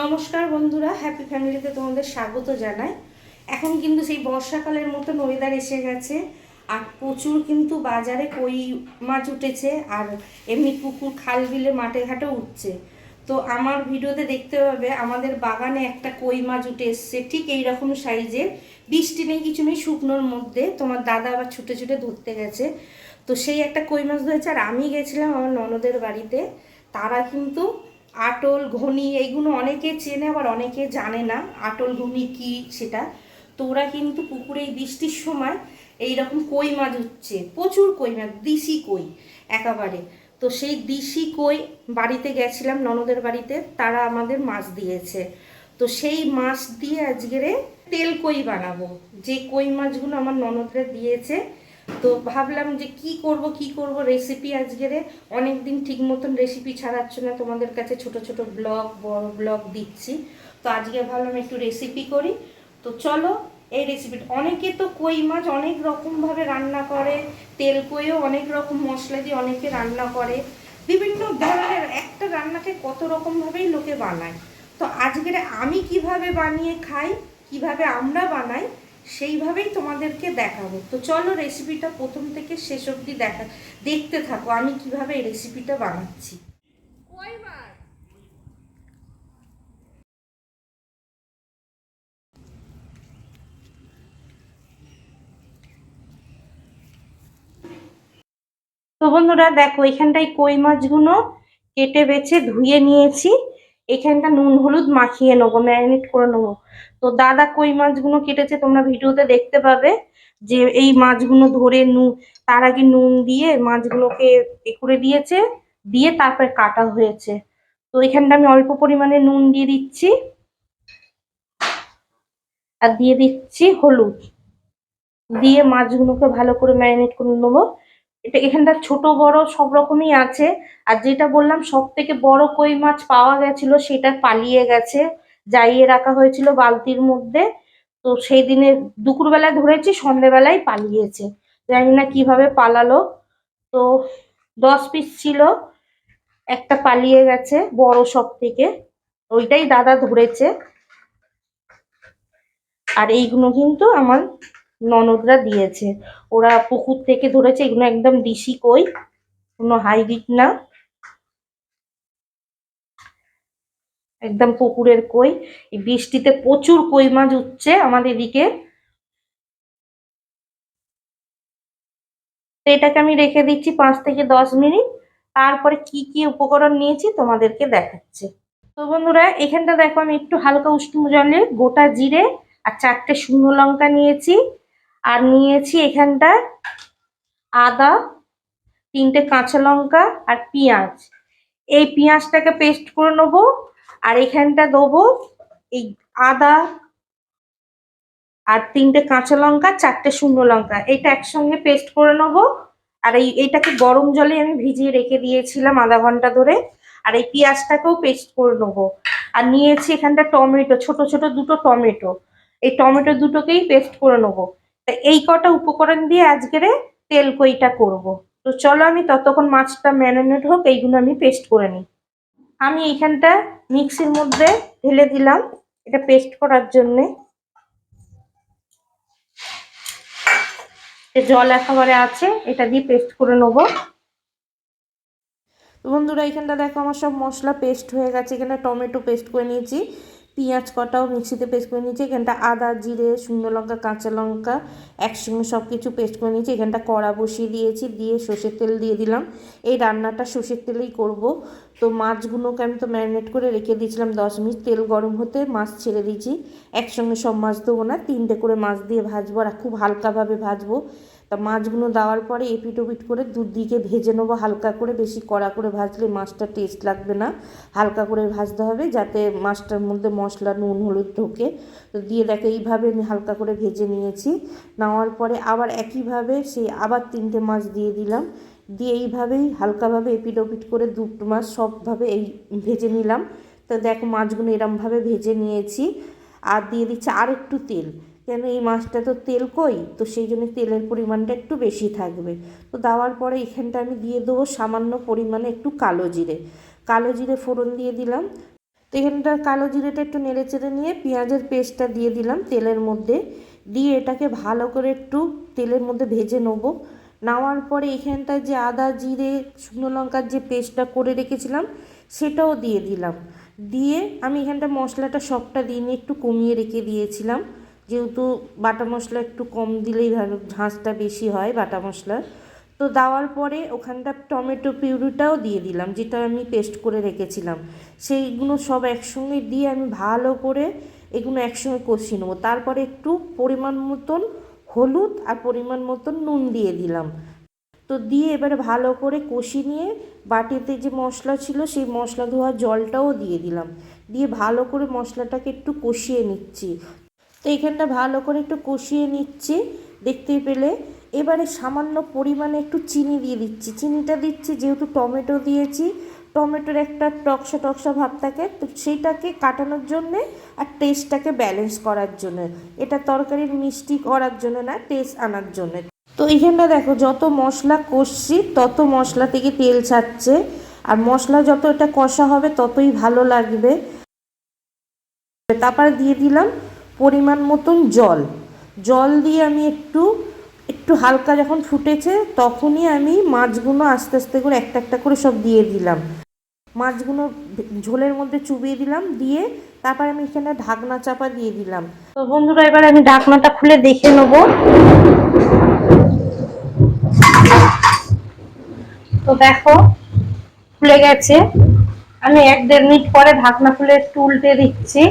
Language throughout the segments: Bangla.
নমস্কার বন্ধুরা হ্যাপি ফ্যামিলিতে তোমাদের স্বাগত জানাই। এখন কিন্তু সেই বর্ষাকালের মতো ওয়েদার এসে গেছে, আর প্রচুর কিন্তু বাজারে কই মাছ উঠেছে, আর এমনি পুকুর, খাল বিলে, মাঠে ঘাটে উঠছে। তো আমার ভিডিওতে দেখতে পাবে, আমাদের বাগানে একটা কই মাছ উঠে এসছে, ঠিক এই রকম সাইজের বৃষ্টি নেই, কিছু নেই, শুকনোর মধ্যে। তোমার দাদা আবার ছুটে ছুটে ধরতে গেছে। তো সেই একটা কই মাছ ধরেছে, আর আমি গেছিলাম আমার ননদের বাড়িতে। তারা কিন্তু আটল, ঘনি, এইগুলো অনেকে চেনে, আবার অনেকে জানে না। আটল, ঘনি কি সেটা? তো ওরা কিন্তু পুকুরে এই বৃষ্টির সময় এই রকম কই মাছ উঠছে প্রচুর কই মাছ, দিশি কই একেবারে। তো সেই দিশি কই বাড়িতে গেছিলাম, ননদের বাড়িতে, তারা আমাদের মাছ দিয়েছে। তো সেই মাছ দিয়ে আজকেরে তেল কই বানাবো। যে কই মাছগুলো আমার ননদরা দিয়েছে তো ভাবলাম যে কি করব কি করব রেসিপি আজকেরে অনেক দিন ঠিক মতন রেসিপি ছাড়াচ্ছ না, তোমাদের কাছে ছোট ছোট ব্লগ বড় ব্লগ দিচ্ছি। তো আজকে ভাবলাম একটু রেসিপি করি। তো চলো, এই রেসিপিটা অনেকে তো কই মাছ অনেক রকমভাবে রান্না করে, তেল কইও অনেক রকম মশলা দিয়ে অনেকে রান্না করে। বিভিন্ন ধরনের, একটা রান্নাকে কত রকমভাবেই লোকে বানায়। তো আজকের আমি কীভাবে বানিয়ে খাই, কীভাবে আমরা বানাই সেইভাবেই তোমাদেরকে দেখাবো। তো চলো রেসিপিটা প্রথম থেকে শেষ অবধি দেখা দেখতে থাকো আমি কীভাবে এই রেসিপিটা বানাচ্ছি। তো বন্ধুরা দেখো এখানটায় কই মাছগুলো কেটে বেছে ধুয়ে নিয়েছি। এখানটা নুন হলুদ মাখিয়ে নেব, ম্যারিনেট করে নেব। তো দাদা, কই মাছগুলো কেটেছে তোমরা ভিডিওতে দেখতে পাবে যে এই মাছগুলো ধরে নুন তার আগে নুন দিয়ে মাছগুলোকে এ করে দিয়েছে, দিয়ে তারপরে কাটা হয়েছে। তো এখানটা আমি অল্প পরিমাণে নুন দিয়ে দিচ্ছি। আর দিয়ে দিচ্ছি হলুদ। দিয়ে মাছগুলোকে ভালো করে ম্যারিনেট করে নেব। এটা এখানটা ছোট বড় সব রকমই আছে। আর যেটা বললাম সব থেকে বড় কই মাছ পাওয়া গেছিল সেটা পালিয়ে গেছে যাইয়ে রাখা হয়েছিল বালতির মধ্যে। তো সেই দিনে দুপুরবেলায় ধরেছি, সন্ধেবেলায় পালিয়েছে। জানি না কীভাবে পালালো। তো দশ পিস ছিল, একটা পালিয়ে গেছে বড় সব থেকে ওইটাই দাদা ধরেছে। আর এইগুলো কিন্তু আমার ননদরা দিয়েছে। ওরা পুকুর থেকে ধরেছে, এগুলো একদম দিশি কই, কোনো হাইব্রিড না। একদম পুকুরের কই। এই বৃষ্টিতে প্রচুর কই মাছ উঠছে আমাদের এদিকে। তো এটাকে আমি রেখে দিচ্ছি পাঁচ থেকে দশ মিনিট। তারপরে কি কি উপকরণ নিয়েছি তোমাদেরকে দেখাচ্ছি। তো বন্ধুরা, এখানটা দেখো, আমি একটু হালকা উষ্ণ জলে গোটা জিরে আর চারটে শুকনো লঙ্কা নিয়েছি। আর নিয়েছি এখানটা আদা, তিনটে কাঁচা লঙ্কা আর পেঁয়াজ। এই পেঁয়াজটাকে পেস্ট করে নেব আর এখানটা দেবো এই আদা আর তিনটে কাঁচা লঙ্কা, চারটে শুকনো লঙ্কা। এটা একসঙ্গে পেস্ট করে নেব। আর এই এইটাকে গরম জলে আমি ভিজিয়ে রেখে দিয়েছিলাম আধা ঘণ্টা ধরে। আর এই পেঁয়াজটাকেও পেস্ট করে নেব। আর নিয়েছি এখানটা টমেটো, ছোট ছোট দুটো টমেটো। এই টমেটো দুটোকেই পেস্ট করে নেব। তা এই কটা উপকরণ দিয়ে আজকেরে তেল কইটা করব। তো চলো আমি ততক্ষণ মাছটা ম্যারিনেট হোক, এইগুলো আমি পেস্ট করে নিই। আমি এইখানটা মিক্সির মধ্যে ঢেলে দিলাম, এটা পেস্ট করার জন্যে। জল একেবারে আছে, এটা দিয়ে পেস্ট করে নেব। বন্ধুরা এখানটা দেখো আমার সব মশলা পেস্ট হয়ে গেছে, এখানে টমেটো পেস্ট করে নিয়েছি। পেঁয়াজ কটাও মিক্সিতে পেস্ট করে নিয়েছি, এখানটা আদা, জিরে, শুকনো লঙ্কা, কাঁচা লঙ্কা একসঙ্গে সব কিছু পেস্ট করে নিয়েছি, এখানটা কড়া বসিয়ে দিয়েছি, দিয়ে সর্ষের তেল দিয়ে দিলাম। এই রান্নাটা সর্ষের তেলেই করব। তো মাছগুলোকে আমি তো ম্যারিনেট করে রেখে দিয়েছিলাম দশ মিনিট, তেল গরম হতে মাছ ছেড়ে দিয়েছি। একসঙ্গে সব মাছ দেবো না, তিনটে করে মাছ দিয়ে ভাজবো আর খুব হালকাভাবে ভাজবো। তা মাছগুলো দেওয়ার পরে এপিট ওপিট করে দুদিকে ভেজে নেব, হালকা করে, বেশি কড়া করে ভাজলে মাছটা টেস্ট লাগবে না। হালকা করে ভাজতে হবে যাতে মাছটার মধ্যে মশলা, নুন, হলুদ ঢোকে। তো দিয়ে দেখো এইভাবে আমি হালকা করে ভেজে নিয়েছি। নেওয়ার পরে আবার একইভাবে সেই আবার তিনটে মাছ দিয়ে দিলাম। দিয়ে এইভাবেই হালকাভাবে এপিট ওপিট করে দুটো মাছ সবভাবে এই ভেজে নিলাম। তো দেখো মাছগুলো এরমভাবে ভেজে নিয়েছি। আর দিয়ে দিচ্ছি আর একটু তেল। কেন এই মাছটা তো তেল কই? তো সেই জন্য তেলের পরিমাণটা একটু বেশি থাকবে। তো দেওয়ার পরে এখানটা আমি দিয়ে দেবো সামান্য পরিমাণে একটু কালো জিরে। কালো জিরে ফোড়ন দিয়ে দিলাম। তো এখানটা কালো জিরেটা একটু নেড়ে চেড়ে নিয়ে পেঁয়াজের পেস্টটা দিয়ে দিলাম তেলের মধ্যে। দিয়ে এটাকে ভালো করে একটু তেলের মধ্যে ভেজে নেব। নেওয়ার পরে এখানটায় যে আদা, জিরে, শুকনো লঙ্কার যে পেস্টটা করে রেখেছিলাম, সেটাও দিয়ে দিলাম। দিয়ে আমি এখানটা মশলাটা সবটা দিয়ে নিয়ে একটু কমিয়ে রেখে দিয়েছিলাম। যেহেতু বাটা মশলা একটু কম দিলেই ঝাঁসটা বেশি হয় বাটা মশলার। তো দেওয়ার পরে ওখানটা টমেটো পিউরিটাও দিয়ে দিলাম, যেটা আমি পেস্ট করে রেখেছিলাম। সেইগুলো সব একসঙ্গে দিয়ে আমি ভালো করে এগুলো একসঙ্গে কষিয়ে নেব। তারপরে একটু পরিমাণ মতন হলুদ আর পরিমাণ মতন নুন দিয়ে দিলাম। তো দিয়ে এবারে ভালো করে কষি নিয়ে বাটিতে যে মশলা ছিল, সেই মশলা ধোয়া জলটাও দিয়ে দিলাম। দিয়ে ভালো করে মশলাটাকে একটু কষিয়ে নিচ্ছি। তো এইখানটা ভালো করে একটু কষিয়ে নিচ্ছি দেখতে পেলে। এবারে সামান্য পরিমাণে একটু চিনি দিয়ে দিচ্ছি। চিনিটা দিচ্ছি, যেহেতু টমেটো দিয়েছি, টমেটোর একটা টকসা টকসা ভাব থাকে, তো সেইটাকে কাটানোর জন্যে আর টেস্টটাকে ব্যালেন্স করার জন্য। এটা তরকারির মিষ্টি করার জন্য না টেস্ট আনার জন্য। তো এইখানটা দেখো, যত মশলা কষছি, তত মশলা থেকে তেল ছাড়ছে। আর মশলা যত এটা কষা হবে, ততই ভালো লাগবে। তারপরে দিয়ে দিলাম পরিমাণ মতন জল। জল দিয়ে আমি একটু একটু হালকা যখন ফুটেছে তখনই আমি মাছগুলো আস্তে আস্তে করে একটা একটা করে সব দিয়ে দিলাম। মাছগুলো ঝোলের মধ্যে চুবিয়ে দিলাম, দিয়ে তারপর আমি এখানে ঢাকনা চাপা দিয়ে দিলাম। তো বন্ধুরা, এবার আমি ঢাকনাটা খুলে দেখে নেব। তো দেখো, খুলে গেছে। আমি এক দেড় মিনিট পরে ঢাকনা খুলে একটু উল্টে দিচ্ছি।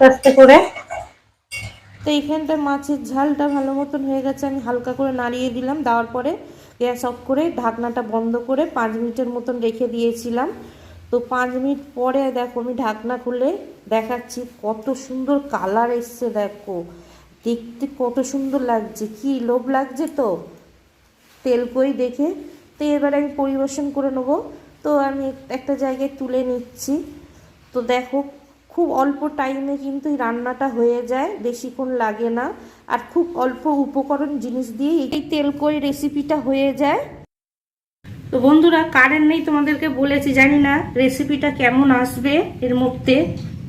আস্তে আস্তে করে। তো এইখানটা মাছের ঝালটা ভালো মতন হয়ে গেছে, আমি হালকা করে নাড়িয়ে দিলাম, দেওয়ার পরে গ্যাস অফ করে ঢাকনাটা বন্ধ করে পাঁচ মিনিটের মতন রেখে দিয়েছিলাম। তো পাঁচ মিনিট পরে দেখো আমি ঢাকনা খুলে দেখাচ্ছি, কত সুন্দর কালার এসছে দেখো। দেখতে কত সুন্দর লাগছে, কি লোভ লাগছে তো? তেল কই দেখে। তো এবার আমি পরিবেশন করে নেব। তো আমি একটা জায়গায় তুলে নিচ্ছি। তো দেখো খুব অল্প টাইমে কিন্তু এই রান্নাটা হয়ে যায়, বেশিক্ষণ লাগে না। আর খুব অল্প উপকরণ জিনিস দিয়ে এই তেল কই রেসিপিটা হয়ে যায়। তো বন্ধুরা কারেন্ট নেই তোমাদেরকে বলেছি, জানি না রেসিপিটা কেমন আসবে এর মধ্যে।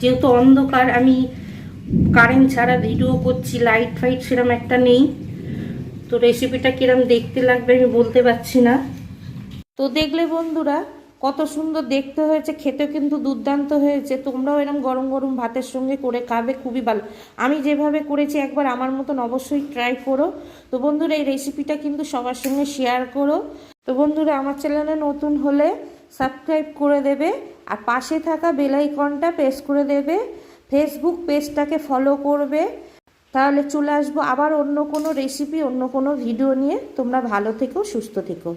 যেহেতু অন্ধকার, আমি কারেন্ট ছাড়া ভিডিও করছি লাইট ফাইট সেরকম একটা নেই। তো রেসিপিটা কিরম দেখতে লাগবে আমি বলতে পারছি না। তো দেখলে বন্ধুরা কত সুন্দর দেখতে হয়েছে খেতে কিন্তু দুর্দান্ত হয়েছে। তোমরাও এরকম গরম গরম ভাতের সঙ্গে করে খাবে, খুবই ভালো। আমি যেভাবে করেছি একবার আমার মতন অবশ্যই ট্রাই করো। তো বন্ধুরা, এই রেসিপিটা কিন্তু সবার সঙ্গে শেয়ার করো। তো বন্ধুরা, আমার চ্যানেলে নতুন হলে সাবস্ক্রাইব করে দেবে আর পাশে থাকা বেলাইকনটা প্রেস করে দেবে। ফেসবুক পেজটাকে ফলো করবে। তাহলে চলে আসব আবার অন্য কোনো রেসিপি অন্য কোনো ভিডিও নিয়ে। তোমরা ভালো থেকো, সুস্থ থেকো।